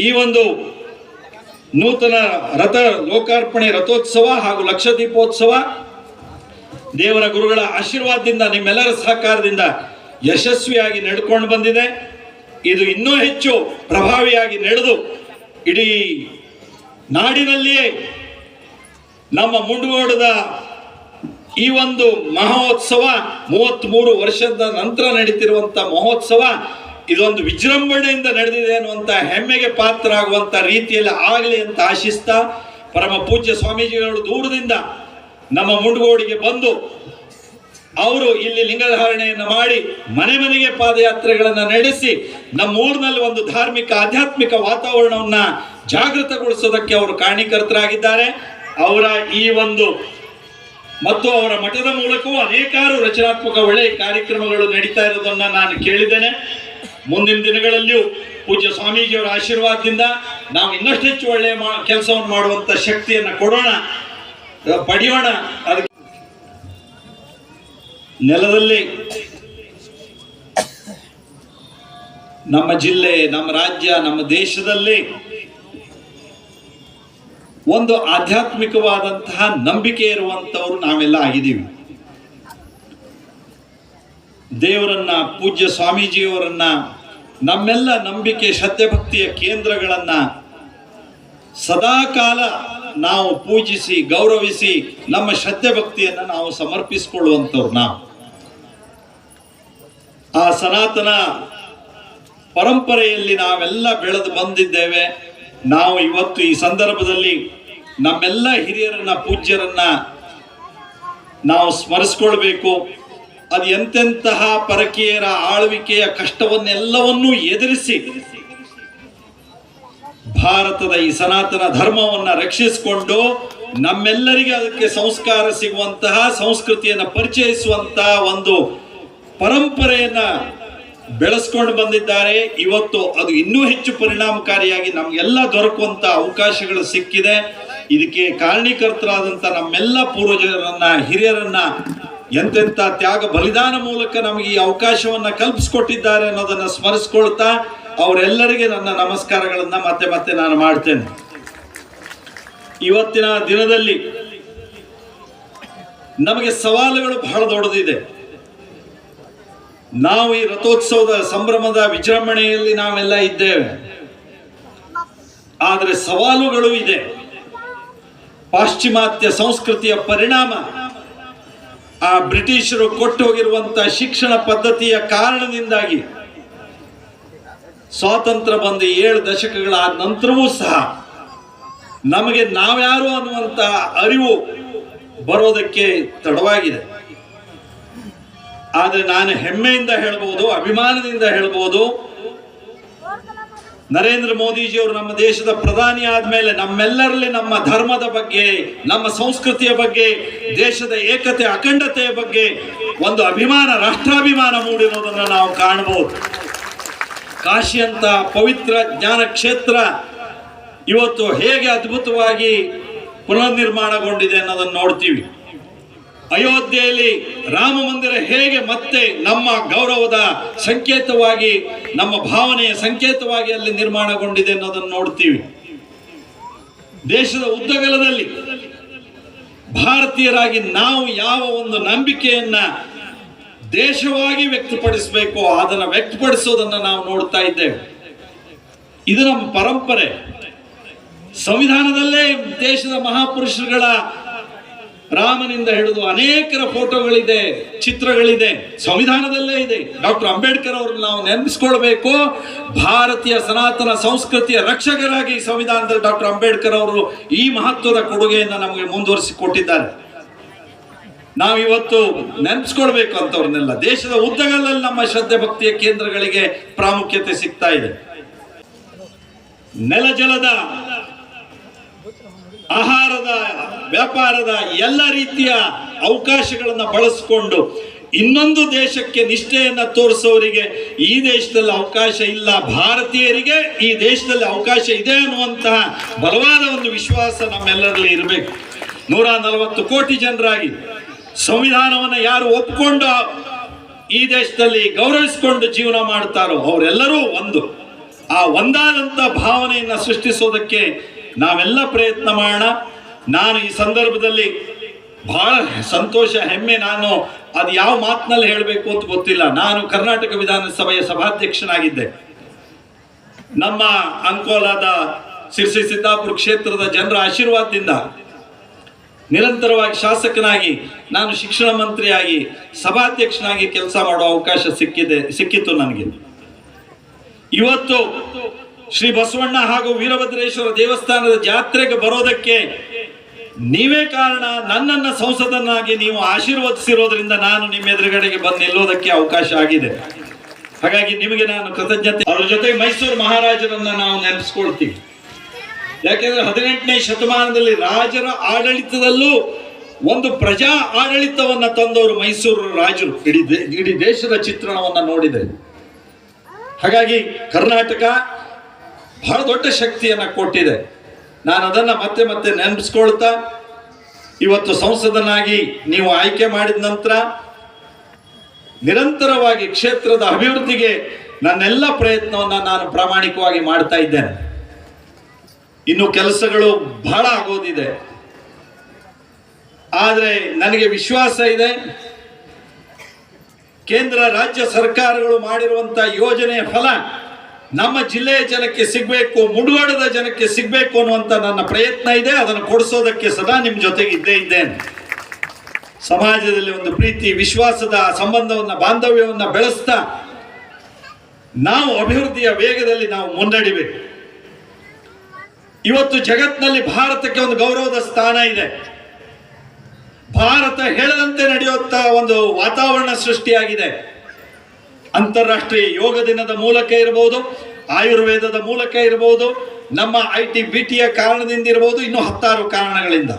ಈ ಒಂದು ನೂತನ ರಥ ಲೋಕಾರ್ಪಣೆ ರಥೋತ್ಸವ ಹಾಗೂ ಲಕ್ಷ ದೀಪೋತ್ಸವ ದೇವರ ಗುರುಗಳ ಆಶೀರ್ವಾದದಿಂದ ನಿಮ್ಮೆಲ್ಲರ ಸಹಕಾರದಿಂದ ಯಶಸ್ವಿಯಾಗಿ ನಡ್ಕೊಂಡು ಬಂದಿದೆ. ಇದು ಇನ್ನೂ ಹೆಚ್ಚು ಪ್ರಭಾವಿಯಾಗಿ ನಡೆದು ಇಡೀ ನಾಡಿನಲ್ಲಿಯೇ ನಮ್ಮ ಮುಂಡುಗೋಡದ ಈ ಒಂದು ಮಹೋತ್ಸವ ಮೂವತ್ತ್ಮೂರು ವರ್ಷದ ನಂತರ ನಡೀತಿರುವಂಥ ಮಹೋತ್ಸವ ಇದೊಂದು ವಿಜೃಂಭಣೆಯಿಂದ ನಡೆದಿದೆ ಅನ್ನುವಂಥ ಹೆಮ್ಮೆಗೆ ಪಾತ್ರ ಆಗುವಂಥ ರೀತಿಯಲ್ಲಿ ಆಗಲಿ ಅಂತ ಆಶಿಸ್ತಾ ಪರಮ ಪೂಜ್ಯ ಸ್ವಾಮೀಜಿಗಳು ದೂರದಿಂದ ನಮ್ಮ ಮುಂಡಗೋಡಿಗೆ ಬಂದು ಅವರು ಇಲ್ಲಿ ಲಿಂಗಧಾರಣೆಯನ್ನು ಮಾಡಿ ಮನೆ ಮನೆಗೆ ಪಾದಯಾತ್ರೆಗಳನ್ನು ನಡೆಸಿ ನಮ್ಮ ಊರಿನಲ್ಲಿ ಒಂದು ಧಾರ್ಮಿಕ, ಆಧ್ಯಾತ್ಮಿಕ ವಾತಾವರಣವನ್ನ ಜಾಗೃತಗೊಳಿಸೋದಕ್ಕೆ ಅವರು ಕಾರಣೀಕರ್ತರಾಗಿದ್ದಾರೆ. ಅವರ ಈ ಒಂದು ಮತ್ತು ಅವರ ಮಠದ ಮೂಲಕವೂ ಅನೇಕಾರು ರಚನಾತ್ಮಕ ಒಳ್ಳೆಯ ಕಾರ್ಯಕ್ರಮಗಳು ನಡೀತಾ ಇರೋದನ್ನ ನಾನು ಕೇಳಿದ್ದೇನೆ. ಮುಂದಿನ ದಿನಗಳಲ್ಲಿಯೂ ಪೂಜ್ಯ ಸ್ವಾಮೀಜಿಯವರ ಆಶೀರ್ವಾದದಿಂದ ನಾವು ಇನ್ನಷ್ಟು ಹೆಚ್ಚು ಒಳ್ಳೆಯ ಮಾ, ಕೆಲಸವನ್ನು ಮಾಡುವಂಥ ಶಕ್ತಿಯನ್ನು ಕೊಡೋಣ ಪಡೆಯೋಣ. ಅದಕ್ಕೆ ನೆಲದಲ್ಲಿ ನಮ್ಮ ಜಿಲ್ಲೆ, ನಮ್ಮ ರಾಜ್ಯ, ನಮ್ಮ ದೇಶದಲ್ಲಿ ಒಂದು ಆಧ್ಯಾತ್ಮಿಕವಾದಂತಹ ನಂಬಿಕೆ ಇರುವಂಥವ್ರು ನಾವೆಲ್ಲ ಆಗಿದ್ದೀವಿ. ದೇವರನ್ನ, ಪೂಜ್ಯ ಸ್ವಾಮೀಜಿಯವರನ್ನ, ನಮ್ಮೆಲ್ಲ ನಂಬಿಕೆ ಶ್ರದ್ಧೆ ಭಕ್ತಿಯ ಕೇಂದ್ರಗಳನ್ನ ಸದಾಕಾಲ ನಾವು ಪೂಜಿಸಿ, ಗೌರವಿಸಿ, ನಮ್ಮ ಶ್ರದ್ಧೆ ಭಕ್ತಿಯನ್ನು ನಾವು ಸಮರ್ಪಿಸಿಕೊಳ್ಳುವಂಥವ್ರು ನಾವು. ಆ ಸನಾತನ ಪರಂಪರೆಯಲ್ಲಿ ನಾವೆಲ್ಲ ಬೆಳೆದು ಬಂದಿದ್ದೇವೆ. ನಾವು ಇವತ್ತು ಈ ಸಂದರ್ಭದಲ್ಲಿ ನಮ್ಮೆಲ್ಲ ಹಿರಿಯರನ್ನ, ಪೂಜ್ಯರನ್ನ ನಾವು ಸ್ಮರಿಸ್ಕೊಳ್ಬೇಕು. ಅದು ಎಂತೆಂತಹ ಪರಕೀಯರ ಆಳ್ವಿಕೆಯ ಕಷ್ಟವನ್ನೆಲ್ಲವನ್ನೂ ಎದುರಿಸಿ ಭಾರತದ ಈ ಸನಾತನ ಧರ್ಮವನ್ನ ರಕ್ಷಿಸಿಕೊಂಡು ನಮ್ಮೆಲ್ಲರಿಗೆ ಅದಕ್ಕೆ ಸಂಸ್ಕಾರ ಸಿಗುವಂತಹ, ಸಂಸ್ಕೃತಿಯನ್ನು ಪರಿಚಯಿಸುವಂತಹ ಒಂದು ಪರಂಪರೆಯನ್ನ ಬೆಳೆಸ್ಕೊಂಡು ಬಂದಿದ್ದಾರೆ. ಇವತ್ತು ಅದು ಇನ್ನೂ ಹೆಚ್ಚು ಪರಿಣಾಮಕಾರಿಯಾಗಿ ನಮಗೆಲ್ಲ ದೊರಕುವಂತ ಅವಕಾಶಗಳು ಸಿಕ್ಕಿದೆ. ಇದಕ್ಕೆ ಕಾರಣೀಕರ್ತರಾದಂಥ ನಮ್ಮೆಲ್ಲ ಪೂರ್ವಜರನ್ನ, ಹಿರಿಯರನ್ನ ಎಂತೆಂಥ ತ್ಯಾಗ ಬಲಿದಾನ ಮೂಲಕ ನಮಗೆ ಈ ಅವಕಾಶವನ್ನ ಕಲ್ಪಿಸಿಕೊಟ್ಟಿದ್ದಾರೆ ಅನ್ನೋದನ್ನ ಸ್ಮರಿಸ್ಕೊಳ್ತಾ ಅವರೆಲ್ಲರಿಗೆ ನನ್ನ ನಮಸ್ಕಾರಗಳನ್ನ ಮತ್ತೆ ಮತ್ತೆ ನಾನು ಮಾಡ್ತೇನೆ. ಇವತ್ತಿನ ದಿನದಲ್ಲಿ ನಮಗೆ ಸವಾಲುಗಳು ಬಹಳ ದೊಡ್ಡದಿದೆ. ನಾವು ಈ ರಥೋತ್ಸವದ ಸಂಭ್ರಮದ ವಿಜೃಂಭಣೆಯಲ್ಲಿ ನಾವೆಲ್ಲ ಇದ್ದೇವೆ. ಆದರೆ ಸವಾಲುಗಳು ಇದೆ. ಪಾಶ್ಚಿಮಾತ್ಯ ಸಂಸ್ಕೃತಿಯ ಪರಿಣಾಮ ಆ ಬ್ರಿಟಿಷರು ಕೊಟ್ಟು ಹೋಗಿರುವಂತಹ ಶಿಕ್ಷಣ ಪದ್ಧತಿಯ ಕಾರಣದಿಂದಾಗಿ ಸ್ವಾತಂತ್ರ್ಯ ಬಂದ ಏಳು ದಶಕಗಳಾದ ನಂತರವೂ ಸಹ ನಮಗೆ ನಾವ್ಯಾರು ಅನ್ನುವಂತ ಅರಿವು ಬರೋದಕ್ಕೆ ತಡವಾಗಿದೆ. ಆದರೆ ನಾನು ಹೆಮ್ಮೆಯಿಂದ ಹೇಳ್ಬೋದು, ಅಭಿಮಾನದಿಂದ ಹೇಳ್ಬೋದು ನರೇಂದ್ರ ಮೋದಿಜಿಯವರು ನಮ್ಮ ದೇಶದ ಪ್ರಧಾನಿ ಆದ್ಮೇಲೆ ನಮ್ಮೆಲ್ಲರಲ್ಲಿ ನಮ್ಮ ಧರ್ಮದ ಬಗ್ಗೆ, ನಮ್ಮ ಸಂಸ್ಕೃತಿಯ ಬಗ್ಗೆ, ದೇಶದ ಏಕತೆ, ಅಖಂಡತೆಯ ಬಗ್ಗೆ ಒಂದು ಅಭಿಮಾನ, ರಾಷ್ಟ್ರಾಭಿಮಾನ ಮೂಡಿರೋದನ್ನು ನಾವು ಕಾಣಬಹುದು. ಕಾಶಿ ಅಂತ ಪವಿತ್ರ ಜ್ಞಾನ ಕ್ಷೇತ್ರ ಇವತ್ತು ಹೇಗೆ ಅದ್ಭುತವಾಗಿ ಪುನರ್ನಿರ್ಮಾಣಗೊಂಡಿದೆ ಅನ್ನೋದನ್ನು ನೋಡ್ತೀವಿ. ಅಯೋಧ್ಯೆಯಲ್ಲಿ ರಾಮ ಮಂದಿರ ಹೇಗೆ ಮತ್ತೆ ನಮ್ಮ ಗೌರವದ ಸಂಕೇತವಾಗಿ, ನಮ್ಮ ಭಾವನೆಯ ಸಂಕೇತವಾಗಿ ಅಲ್ಲಿ ನಿರ್ಮಾಣಗೊಂಡಿದೆ ಅನ್ನೋದನ್ನು ನೋಡ್ತೀವಿ. ದೇಶದ ಉದ್ದಗಲದಲ್ಲಿ ಭಾರತೀಯರಾಗಿ ನಾವು ಯಾವ ಒಂದು ನಂಬಿಕೆಯನ್ನ ದೇಶವಾಗಿ ವ್ಯಕ್ತಪಡಿಸಬೇಕು ಅದನ್ನು ವ್ಯಕ್ತಪಡಿಸೋದನ್ನ ನಾವು ನೋಡ್ತಾ ಇದ್ದೇವೆ. ಇದು ನಮ್ಮ ಪರಂಪರೆ. ಸಂವಿಧಾನದಲ್ಲೇ ದೇಶದ ಮಹಾಪುರುಷರುಗಳ ರಾಮನಿಂದ ಹಿಡಿದು ಅನೇಕರ ಫೋಟೋಗಳಿದೆ, ಚಿತ್ರಗಳಿದೆ, ಸಂವಿಧಾನದಲ್ಲೇ ಇದೆ. ಡಾಕ್ಟರ್ ಅಂಬೇಡ್ಕರ್ ಅವ್ರನ್ನ ನಾವು ನೆನಪಿಸ್ಕೊಳ್ಬೇಕು. ಭಾರತೀಯ ಸನಾತನ ಸಂಸ್ಕೃತಿಯ ರಕ್ಷಕರಾಗಿ ಸಂವಿಧಾನದಲ್ಲಿ ಡಾಕ್ಟರ್ ಅಂಬೇಡ್ಕರ್ ಅವರು ಈ ಮಹತ್ವದ ಕೊಡುಗೆಯನ್ನು ನಮಗೆ ಮುಂದುವರಿಸಿ ಕೊಟ್ಟಿದ್ದಾರೆ. ನಾವಿವತ್ತು ನೆನಪಿಸ್ಕೊಳ್ಬೇಕು ಅಂತವ್ರನ್ನೆಲ್ಲ. ದೇಶದ ಉದ್ದಗಲಲ್ಲಿ ನಮ್ಮ ಶ್ರದ್ಧೆ ಭಕ್ತಿಯ ಕೇಂದ್ರಗಳಿಗೆ ಪ್ರಾಮುಖ್ಯತೆ ಸಿಗ್ತಾ ಇದೆ. ನೆಲ ಜಲದ ಆಹಾರದ, ವ್ಯಾಪಾರದ ಎಲ್ಲ ರೀತಿಯ ಅವಕಾಶಗಳನ್ನು ಬಳಸಿಕೊಂಡು ಇನ್ನೊಂದು ದೇಶಕ್ಕೆ ನಿಷ್ಠೆಯನ್ನು ತೋರಿಸೋರಿಗೆ ಈ ದೇಶದಲ್ಲಿ ಅವಕಾಶ ಇಲ್ಲ, ಭಾರತೀಯರಿಗೆ ಈ ದೇಶದಲ್ಲಿ ಅವಕಾಶ ಇದೆ ಅನ್ನುವಂತಹ ಬಲವಾದ ಒಂದು ವಿಶ್ವಾಸ ನಮ್ಮೆಲ್ಲರಲ್ಲಿ ಇರಬೇಕು. ನೂರ ನಲವತ್ತು ಕೋಟಿ ಜನರಾಗಿ ಸಂವಿಧಾನವನ್ನು ಯಾರು ಒಪ್ಕೊಂಡು ಈ ದೇಶದಲ್ಲಿ ಗೌರವಿಸಿಕೊಂಡು ಜೀವನ ಮಾಡ್ತಾರೋ ಅವರೆಲ್ಲರೂ ಒಂದು. ಆ ಒಂದಾದಂಥ ಭಾವನೆಯನ್ನು ಸೃಷ್ಟಿಸೋದಕ್ಕೆ ನಾವೆಲ್ಲ ಪ್ರಯತ್ನ ಮಾಡೋಣ. ನಾನು ಈ ಸಂದರ್ಭದಲ್ಲಿ ಬಹಳ ಸಂತೋಷ, ಹೆಮ್ಮೆ, ನಾನು ಅದು ಯಾವ ಮಾತಿನಲ್ಲಿ ಹೇಳಬೇಕು ಅಂತ ಗೊತ್ತಿಲ್ಲ. ನಾನು ಕರ್ನಾಟಕ ವಿಧಾನಸಭೆಯ ಸಭಾಧ್ಯಕ್ಷನಾಗಿದ್ದೆ. ನಮ್ಮ ಅಂಕೋಲಾದ ಸಿರ್ಸಿ ಸಿದ್ದಾಪುರ ಕ್ಷೇತ್ರದ ಜನರ ಆಶೀರ್ವಾದದಿಂದ ನಿರಂತರವಾಗಿ ಶಾಸಕನಾಗಿ, ನಾನು ಶಿಕ್ಷಣ ಮಂತ್ರಿಯಾಗಿ, ಸಭಾಧ್ಯಕ್ಷನಾಗಿ ಕೆಲಸ ಮಾಡುವ ಅವಕಾಶ ಸಿಕ್ಕಿದೆ, ಸಿಕ್ಕಿತ್ತು ನನಗೆ. ಇವತ್ತು ಶ್ರೀ ಬಸವಣ್ಣ ಹಾಗೂ ವೀರಭದ್ರೇಶ್ವರ ದೇವಸ್ಥಾನದ ಜಾತ್ರೆಗೆ ಬರೋದಕ್ಕೆ ನೀವೇ ಕಾರಣ, ನನ್ನನ್ನ ಸಂಸದನಾಗಿ ನೀವು ಆಶೀರ್ವದಿಸಿರೋದ್ರಿಂದ ನಾನು ನಿಮ್ಮ ಎದುರುಗಡೆಗೆ ಬಂದು ನಿಲ್ಲೋದಕ್ಕೆ ಅವಕಾಶ ಆಗಿದೆ. ಹಾಗಾಗಿ ನಿಮಗೆ ನಾನು ಕೃತಜ್ಞತೆ. ಅವರ ಜೊತೆ ಮೈಸೂರು ಮಹಾರಾಜರನ್ನ ನಾವು ನೆನೆಸ್ಕೊಳ್ತೀವಿ ಯಾಕೆಂದ್ರೆ ಹದಿನೆಂಟನೇ ಶತಮಾನದಲ್ಲಿ ರಾಜರ ಆಡಳಿತದಲ್ಲೂ ಒಂದು ಪ್ರಜಾ ಆಡಳಿತವನ್ನ ತಂದವರು ಮೈಸೂರು ರಾಜರು. ಇಡೀ ಇಡೀ ದೇಶದ ಚಿತ್ರಣವನ್ನ ನೋಡಿದೆ ಹಾಗಾಗಿ ಕರ್ನಾಟಕ ಬಹಳ ದೊಡ್ಡ ಶಕ್ತಿಯನ್ನು ಕೊಟ್ಟಿದೆ. ನಾನು ಅದನ್ನು ಮತ್ತೆ ಮತ್ತೆ ನೆನಪಿಸ್ಕೊಳ್ತಾ, ಇವತ್ತು ಸಂಸದನಾಗಿ ನೀವು ಆಯ್ಕೆ ಮಾಡಿದ ನಂತರ ನಿರಂತರವಾಗಿ ಕ್ಷೇತ್ರದ ಅಭಿವೃದ್ಧಿಗೆ ನನ್ನೆಲ್ಲ ಪ್ರಯತ್ನವನ್ನು ನಾನು ಪ್ರಾಮಾಣಿಕವಾಗಿ ಮಾಡ್ತಾ ಇದ್ದೇನೆ. ಇನ್ನು ಕೆಲಸಗಳು ಬಹಳ ಆಗೋದಿದೆ. ಆದರೆ ನನಗೆ ವಿಶ್ವಾಸ ಇದೆ, ಕೇಂದ್ರ ರಾಜ್ಯ ಸರ್ಕಾರಗಳು ಮಾಡಿರುವಂಥ ಯೋಜನೆಯ ಫಲ ನಮ್ಮ ಜಿಲ್ಲೆಯ ಜನಕ್ಕೆ ಸಿಗಬೇಕು ಮುಡುಗಡದ ಜನಕ್ಕೆ ಸಿಗಬೇಕು ಅನ್ನುವಂಥ ನನ್ನ ಪ್ರಯತ್ನ ಇದೆ. ಅದನ್ನು ಕೊಡಿಸೋದಕ್ಕೆ ಸದಾ ನಿಮ್ಮ ಜೊತೆಗೆ ಇದ್ದೇ ಇದ್ದೇನೆ. ಸಮಾಜದಲ್ಲಿ ಒಂದು ಪ್ರೀತಿ, ವಿಶ್ವಾಸದ ಸಂಬಂಧವನ್ನು, ಬಾಂಧವ್ಯವನ್ನು ಬೆಳೆಸ್ತಾ ನಾವು ಅಭಿವೃದ್ಧಿಯ ವೇಗದಲ್ಲಿ ನಾವು ಮುನ್ನಡಿಬೇಕು. ಇವತ್ತು ಜಗತ್ತಿನಲ್ಲಿ ಭಾರತಕ್ಕೆ ಒಂದು ಗೌರವದ ಸ್ಥಾನ ಇದೆ. ಭಾರತ ಹೇಳದಂತೆ ನಡೆಯುವಂತಹ ಒಂದು ವಾತಾವರಣ ಸೃಷ್ಟಿಯಾಗಿದೆ. ಅಂತಾರಾಷ್ಟ್ರೀಯ ಯೋಗ ದಿನದ ಮೂಲಕ ಇರಬಹುದು ಆಯುರ್ವೇದದ ಮೂಲಕ ಇರಬಹುದು ನಮ್ಮ ಐ ಟಿ ಬಿ ಟಿಯ ಕಾರಣದಿಂದ ಇರಬಹುದು ಇನ್ನೂ ಹತ್ತಾರು ಕಾರಣಗಳಿಂದ.